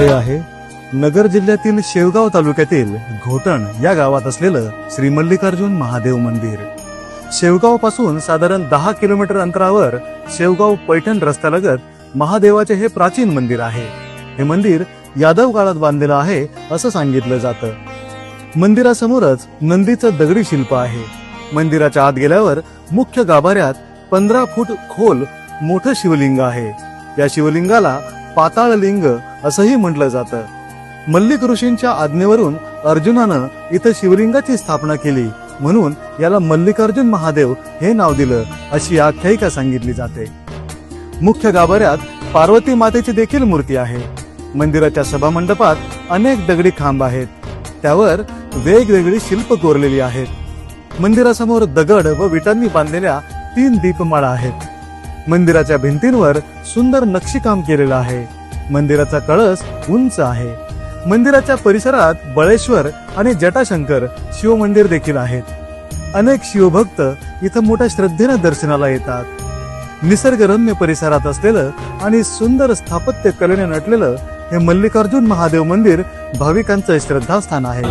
हे आहे नगर जिल्ह्यातील शेवगाव तालुक्यातील घोटण या गावात असलेलं श्री मल्लिकार्जुन महादेव मंदिर. शेवगावपासून साधारण दहा किलोमीटर अंतरावर शेवगाव पैठण रस्त्यालगत महादेवाचे हे प्राचीन मंदिर आहे. हे मंदिर यादव काळात बांधलेलं आहे असं सांगितलं जातं. मंदिरासमोरच नंदीचं दगडी शिल्प आहे. मंदिराच्या आत गेल्यावर मुख्य गाभाऱ्यात पंधरा फूट खोल मोठं शिवलिंग आहे. या शिवलिंगाला पाताळ लिंग असंही म्हटलं जातं. मल्लिक ऋषींच्या आज्ञेवरून अर्जुनानं इथं शिवलिंगाची स्थापना केली म्हणून याला मल्लिकार्जुन महादेव हे नाव दिलं अशी आख्यायिका सांगितली जाते. मुख्य गाभाऱ्यात पार्वती मातेची देखील मूर्ती आहे. मंदिराच्या सभामंडपात अनेक दगडी खांब आहेत. त्यावर वेगवेगळी शिल्प कोरलेली आहेत. मंदिरासमोर दगड व विटांनी बांधलेल्या तीन दीपमाळा आहेत. मंदिराच्या भिंतींवर सुंदर नक्षीकाम केलेलं आहे. मंदिराचा कळस उंच आहे. मंदिराच्या परिसरात बळेश्वर आणि जटाशंकर शिवमंदिर देखील आहेत. अनेक शिवभक्त इथं मोठ्या श्रद्धेनं दर्शनाला येतात. निसर्गरम्य परिसरात असलेलं आणि सुंदर स्थापत्य कलेने नटलेलं हे मल्लिकार्जुन महादेव मंदिर भाविकांचं श्रद्धास्थान आहे.